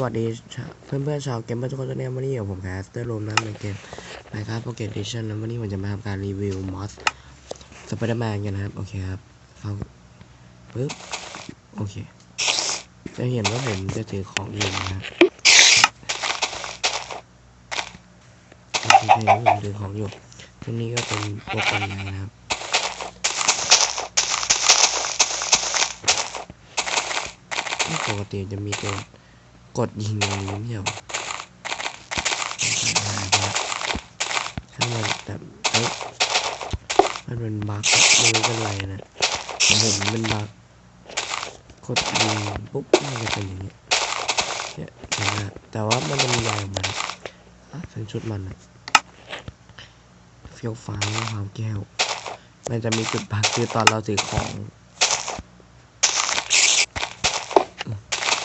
สวัสดีเพื่อนเพื่อนๆชาวเกมเมอร์ทุกคนทุกเนี่ยวันนี้อยู่ผมแคสเตอร์รูมนะในเกมนะครับโปรเกตดิชั่นนะวันนี้ผมจะมาทำการรีวิวมอสสไปเดอร์แมนกันนะครับ โอเคครับเข้าปึ๊บ โอเค จะเห็นว่าผมจะถือของอยู่นะครับโอเคจะเห็นว่าผมถือของอยู่ตรงนี้ก็เป็นโปรแกรมนะครับปกติจะมีตัว กดยิงตรงนี้ไม่ใช่หรอถ้ามันแบบเอ้ยมันเป็นบั๊กไม่รู้เป็นไรนะผมเป็นบั๊กกดยิงปุ๊บมันจะเป็นอย่างเงี้ยเนี่ยนไหมแต่ว่ามันจะมีลายออกมาอะเป็นชุดมันอะเฟี้ยวฟ้าความแก้ว มันจะมีจุดพักคือตอนเราถือของ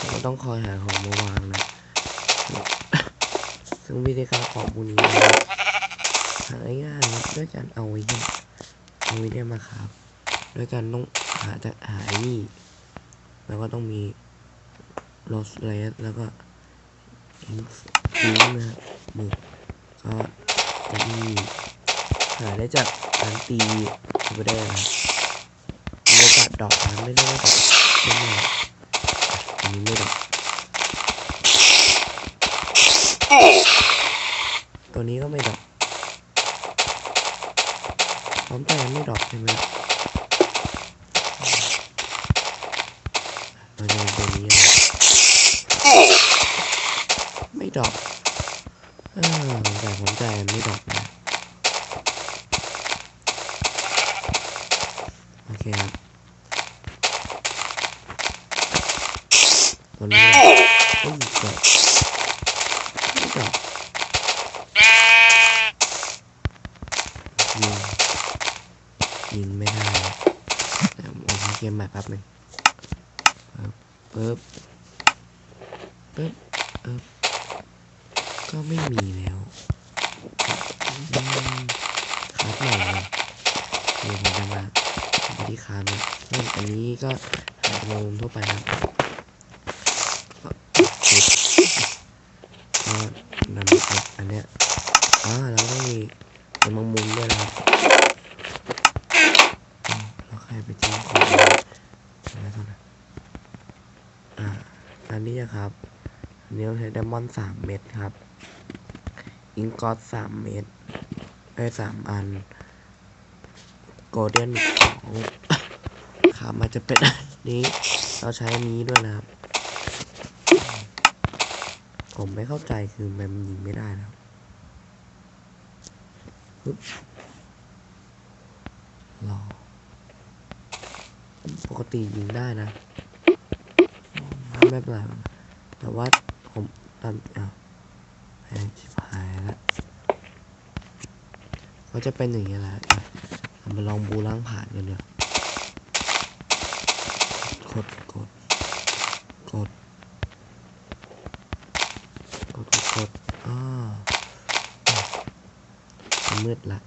ผมก็ ต้องคอยหาของมาวางนะ ซึ่งวิธีการของพวกนี้หาง่ายๆด้วยการเอาไว้เนี่ยเอาไว้เนี่ยมาครับด้วยการต้องหาจะหาไอ้นี่ แล้วก็ต้องมีโรสเลสแล้วก็อิงฟิงนะหมึกก็จะมีหาได้จากการตีไปได้นะมีโอกาสดอกนะไม่ได้ว่าดอกไม่แน่อั นนี้ไม่ดอกตัวนี้ก็ไม่ดอกพร้อมแต่ไม่ดอกใช่ไหมเราจะเป็นตัวนี้ไม่ดอกเออแต่ผมใจไม่ดอกนะโอเคครับ ตันี้ก็ยิงดอกไม่ดอกยิงยิงไม่ได้เดี๋ยวผมเอาเกมใหม่แป๊บหนึ่งปึ๊บปึ๊บปึ๊บก็ไม่มีแล้วอืมคัดใหม่เลยเดี๋ยวผมจะมาไปที่คานนะอันนี้ก็โมงทั่วไปนะจุดก็ นำไปอันเนี้ยอ่าแล้วก็มีเป็นมังมุมด้วยนะครับอืมแล้วใครไปทิ้งของอะไรเท่านั้นอ่าอันนี้นะครับอันนี้เราใช้ไดมอนด์สามเม็ดครับ อิงกอสสามเม็ดได้สามอันโกลเด้นสองขามันจะเป็นอันนี้ เราใช้อันนี้ด้วยนะครับ ผมไม่เข้าใจคือมันยิงไม่ได้แล้วปึ๊บรอ ปกติยิงได้นะไม่เป็นไรแต่ว่าผมตอนอ้าวแพงชิบหายแล้วก็จะเป็นอย่างนี้แหละมาลองบูล้างผ่านกันเดี๋ยวกดกดกด กดกดกดอ่า มืดละ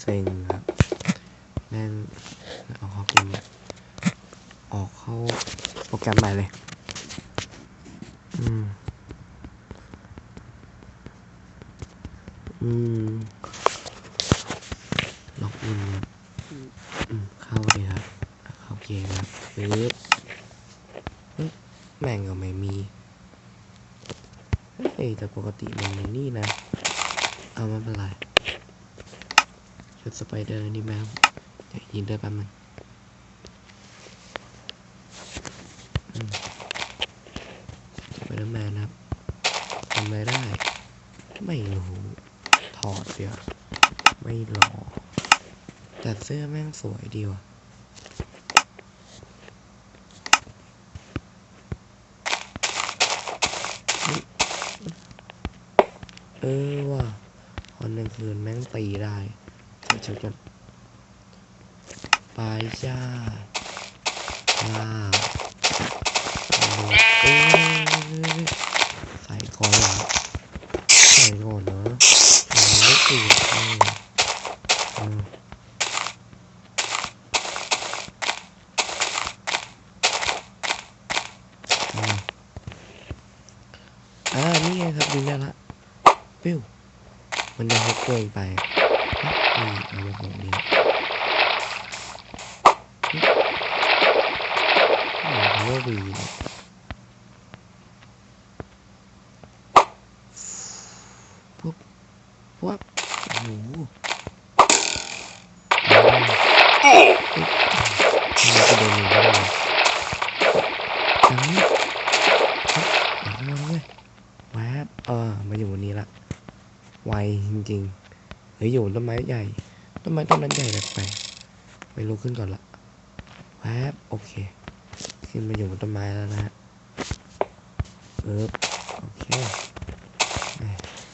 เซ็งครับแม่งเอาเข้าเกมออกเข้าโปรแกรมใหม่เลย อืม อืมล็อกอินครับอืมเข้าเลยครับ เข้าเกมครับปึ๊บเฮ้ยแม่งก็ไม่มีเฮ้ยแต่ปกติมันในนี่นะ เอาม่เป็นไรชุดสไปเดอร์นี่แม่งยวยินด้วยแป๊บนึงอืมสไปเดอร์แมนครับทำอะไรได้ ไม่รู้ อดเดี๋ยวไม่รอแต่เสื้อแม่งสวยดีว่ะเออว่ะคนหนึ่งคืนแม่งตีได้แต่ฉันก็ไปจ้าว้าใส่ก่อนเหใส่ก่อนเนาะ ปิ้วมันจะฮกตัวเองไปนี่เอามาตรงนี้พาว่าวีปุ๊บปุ๊บโอ้โหอ่าปุ๊บนี่ก็โดนหนึ่งก็ได้จังนี้ครับเอาเข้ามาเลยแวบเออมาอยู่บนนี้ละ ไวจริงๆเฮ้ยอยู่บนต้นไม้ใหญ่ต้นไม้ต้นนั้นใหญ่แปลกๆไปลุกขึ้นก่อนละแวบโอเค ขึ้นมาอยู่บนต้นไม้แล้วนะฮะเออโอเค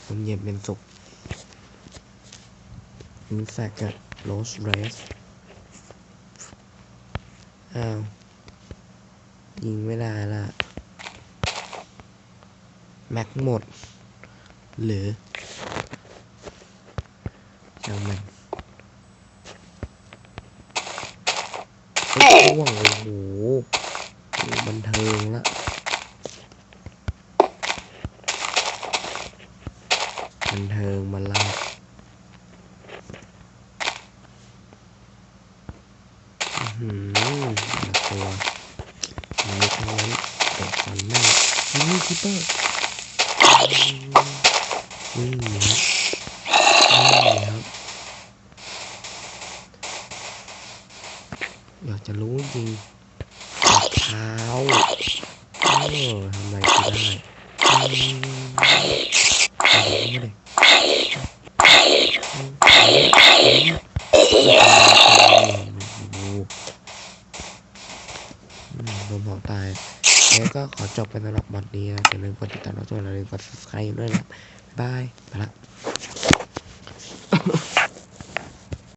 ผมเย็นเป็นสุขอินแซกกับโรสเรสอ้าวยิงไม่ได้ละแม็กหมด หรือ ช่างมันไอ้ยช่วงโอ้โหโอ้บันเทิงละบันเทิงมันละอื้อหือแต่ละตัวมีทั้งนั้นเด็กฟันแม่งนี่คิปเปอร์นี่ครับนี่ครับอยาก จะรู้จริงเท้าเออทำไมกูได้อืมเอาดิเอาดิอืมอืมโอ้โหอืมโดนเผาตายแล้วก็ขอจบไปสำหรับบัดนี้นะอย่าลืมกดติดตามเราด้วยอย่าลืมกด subscribe ด้วยนะบ๊ายบายไปละ